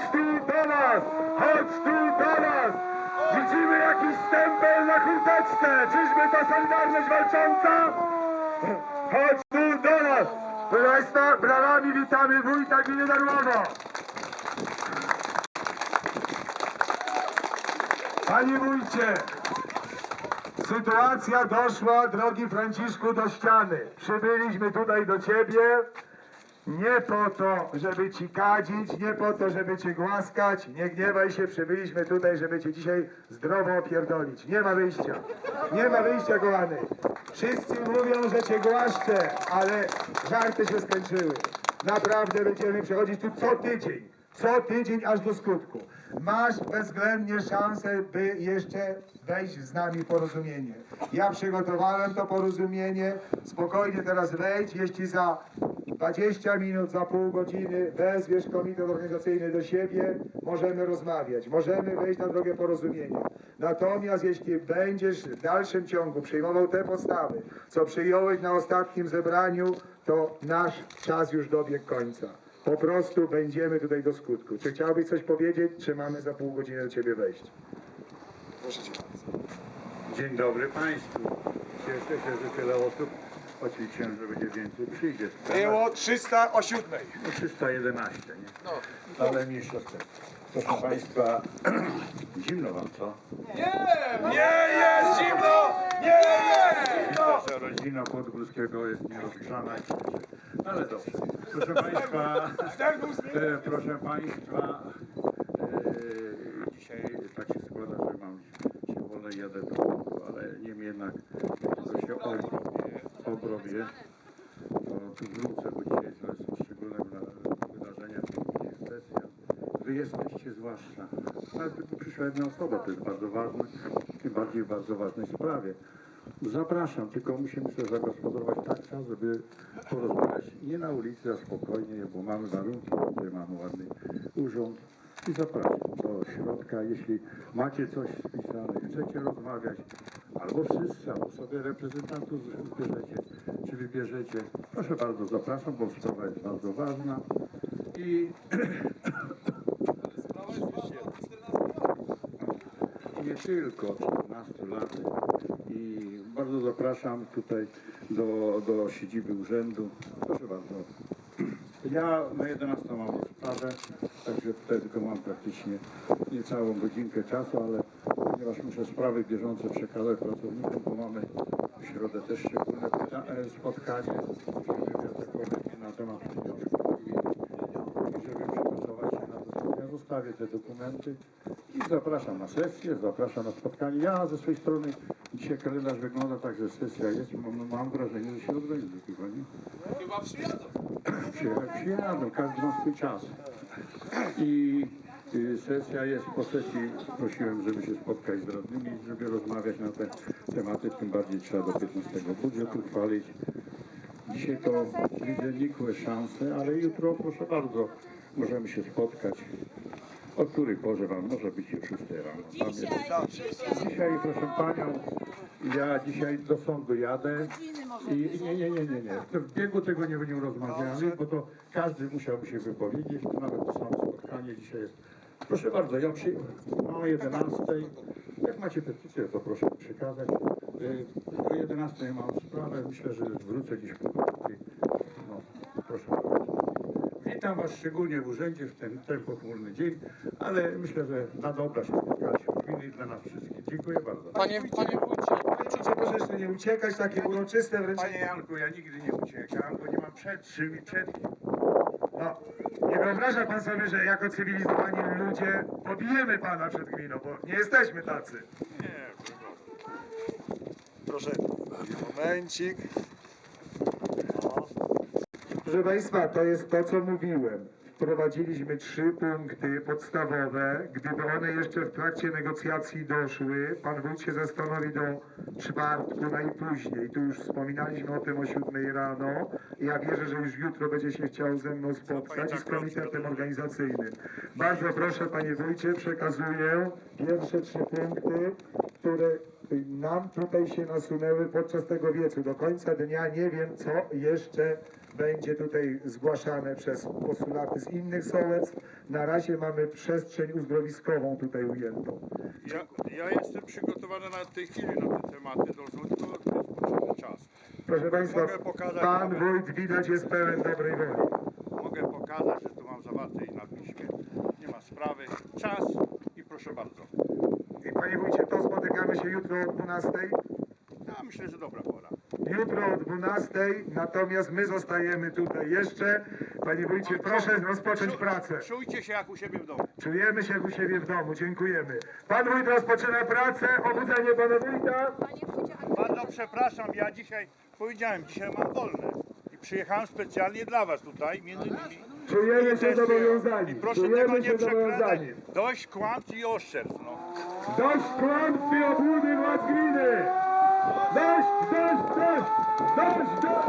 Chodź tu do nas! Chodź tu do nas! Widzimy jakiś stempel na kurteczce! Czyżby to Solidarność walcząca? Chodź tu do nas! Państwa, brawami witamy wójta gminy Darłowo! Panie wójcie, sytuacja doszła, drogi Franciszku, do ściany. Przybyliśmy tutaj do ciebie nie po to, żeby ci kadzić, nie po to, żeby cię głaskać. Nie gniewaj się, przybyliśmy tutaj, żeby cię dzisiaj zdrowo opierdolić. Nie ma wyjścia. Nie ma wyjścia, kochany. Wszyscy mówią, że cię głaszczę, ale żarty się skończyły. Naprawdę będziemy przychodzić tu co tydzień. Co tydzień aż do skutku. Masz bezwzględnie szansę, by jeszcze wejść z nami porozumienie. Ja przygotowałem to porozumienie. Spokojnie teraz wejdź. Jeśli za 20 minut, za pół godziny wezwiesz komitet organizacyjny do siebie, możemy rozmawiać. Możemy wejść na drogę porozumienia. Natomiast jeśli będziesz w dalszym ciągu przyjmował te postawy, co przyjąłeś na ostatnim zebraniu, to nasz czas już dobiegł końca. Po prostu będziemy tutaj do skutku. Czy chciałbyś coś powiedzieć, czy mamy za pół godziny do ciebie wejść? Proszę cię bardzo. Dzień dobry Państwu. Cieszę się, że tyle osób. Oczywiście, że będzie więcej przyjdzie. Było 300 o 7. No 311, nie? No. Ale mniejsza z tym. Proszę Państwa, zimno Wam co? Nie! Nie jest zimno! Nie jest zimno! Że rodzina Podgórskiego jest nierozgrzana. Ale dobrze. Proszę Państwa, e, proszę Państwa, e, dzisiaj tak się składa, że mam się wolę jadę do domu, ale niemniej jednak tylko się obrobię, obrobię, to tu wrócę, bo dzisiaj to są szczególne wyda- wydarzenia, jest sesja. Wy jesteście zwłaszcza, ale tylko przyszła jedna osoba, to jest bardzo ważne, tym bardziej w bardzo ważnej sprawie. Zapraszam, tylko musimy sobie zagospodarować tak czas, żeby porozmawiać nie na ulicy, a spokojnie, bo mamy warunki, tutaj mamy ładny urząd. I zapraszam do środka, jeśli macie coś spisane, chcecie rozmawiać, albo wszyscy, albo sobie reprezentantów wybierzecie, czy wybierzecie. Proszę bardzo, zapraszam, bo sprawa jest bardzo ważna. I I nie tylko od 14 lat. I bardzo zapraszam tutaj do, do siedziby urzędu. Proszę bardzo. Ja na 11 mam sprawę, także tutaj tylko mam praktycznie niecałą godzinkę czasu, ale ponieważ muszę sprawy bieżące przekazać pracownikom, bo mamy w środę też e, spotkanie, na temat i żeby przygotować się na to. Ja zostawię te dokumenty i zapraszam na sesję, zapraszam na spotkanie. Ja ze swojej strony dzisiaj kalendarz wygląda tak, że sesja jest. Mam, mam wrażenie, że się odbędzie chyba, nie? Chyba przyjadą. Przyjadą, przyjadą, każdy ma swój czas. I y, sesja jest, po sesji prosiłem, żeby się spotkać z radnymi, żeby rozmawiać na te tematy, tym bardziej trzeba do 15 budżet uchwalić. Dzisiaj to widzę nikłe szanse, ale jutro proszę bardzo, możemy się spotkać. O której porze wam może być już 6 rano. Pamiętam. Dzisiaj, proszę panią, ja dzisiaj do sądu jadę i nie, nie, nie, nie, nie. W biegu tego nie będziemy rozmawiali, bo to każdy musiałby się wypowiedzieć, to nawet to samo spotkanie dzisiaj jest. Proszę bardzo, ja przyjdę o 11. Jak macie petycję, to proszę przekazać. Y, O 11 mam sprawę, myślę, że wrócę gdzieś po. No, proszę bardzo. Witam Was szczególnie w urzędzie w ten, ten pochmurny dzień, ale myślę, że na dobra się spotkaliśmy w gminie i dla nas wszystkich. Dziękuję bardzo. Panie, panie wójcie, Proszę, proszę jeszcze nie uciekać, takie uroczyste wręcz. Panie Janku, ja nigdy nie uciekam, bo nie mam przed czym i przed kim. No, nie wyobraża pan sobie, że jako cywilizowani ludzie pobijemy pana przed gminą, bo nie jesteśmy tacy. proszę, momencik. Proszę Państwa, to jest to, co mówiłem. Wprowadziliśmy trzy punkty podstawowe. Gdyby one jeszcze w trakcie negocjacji doszły, pan wójt się zastanowi do czwartku najpóźniej. Tu już wspominaliśmy o tym o siódmej rano. Ja wierzę, że już jutro będzie się chciał ze mną spotkać z komitetem organizacyjnym. Bardzo proszę, panie wójcie, przekazuję pierwsze trzy punkty, które nam tutaj się nasunęły podczas tego wiecu. Do końca dnia nie wiem, co jeszcze będzie tutaj zgłaszane przez postulaty z innych sołectw. Na razie mamy przestrzeń uzdrowiskową tutaj ujętą. Ja, ja jestem przygotowany na tej chwili na te tematy, to tylko czas. Proszę Państwa, Mogę pokazać Pan. Wójt widać jest pełen dobrej woli. Mogę pokazać, że tu mam zawarte i na piśmie. Nie ma sprawy. Czas i proszę bardzo. I Panie Wójcie, to spotykamy się jutro o 12. Myślę, że dobra pora. Jutro o 12, natomiast my zostajemy tutaj jeszcze. Panie Wójcie, proszę rozpocząć Czu- pracę. Czujcie się jak u siebie w domu. Czujemy się jak u siebie w domu, dziękujemy. Pan Wójt rozpoczyna pracę, obudzenie Pana Wójta. Bardzo przepraszam, ja dzisiaj powiedziałem, dzisiaj mam wolne. I przyjechałem specjalnie dla was tutaj, między innymi. Czujemy się zobowiązani. I proszę Czujemy tego nie zobowiązani. Dość kłamstw i oszczerstw. No. Dość kłamstw i obłudy władz gminy! Dość, dość, dość! Dość, dość!